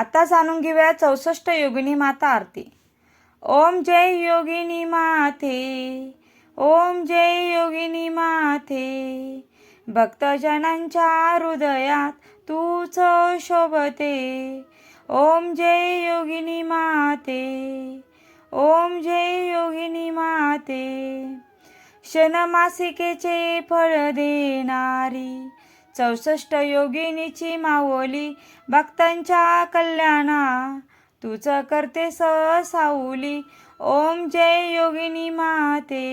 आता जाणून घेऊया चौसष्ट योगिनी माता आरती. ओम जय योगिनी माथे ओम जय योगिनी माथे भक्तजनांच्या हृदयात तूच शोभते. ओम जय योगिनी माते ओम जय योगिनी माते. शनमासिकेचे फळ देणारी चौसष्ट योगिनीची मावली भक्तांच्या कल्याणा. तुझ करते साऊली ओम जय योगिनी माते.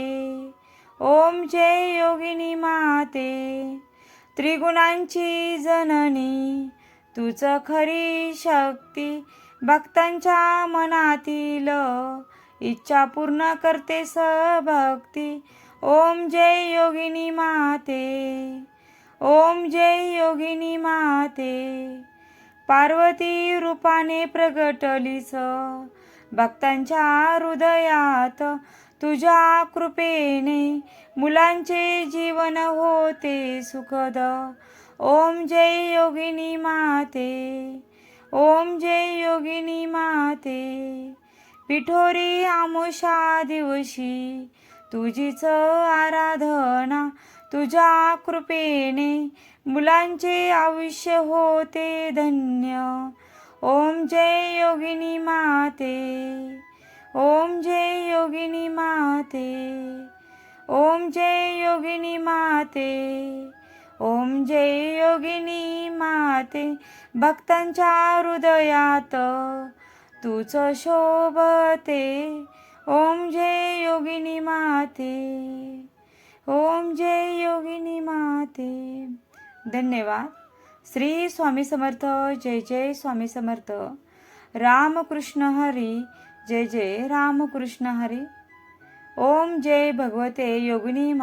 ओम जय योगिनी माते. त्रिगुणांची जननी तुझ खरी शक्ती भक्तांच्या मनातील. इच्छा पूर्ण करते स भक्ती ओम जय योगिनी माते. ओम जय योगिनी माते. पार्वती रूपाने प्रगटलीस. भक्तांच्या हृदयात तुझ्या कृपेने मुलांचे जीवन होते सुखद. ओम जय योगिनी माते. ओम जय योगिनी माते. पिठोरी आमोशा दिवशी तुझीच आराधना तुझ्या कृपेने मुलांचे आयुष्य होते धन्य. ओम जय योगिनी माते. ओम जय योगिनी माते. ओम जय योगिनी माते. ओम जय योगिनी माते. भक्तांच्या हृदयात तुझ शोभते. ओम जय योगिनी माते. धन्यवाद. श्री स्वामी समर्थ जय जय स्वामी समर्थ. रामकृष्ण हरी जय जय रामकृष्ण हरी. ओम जय भगवते योगिनी मा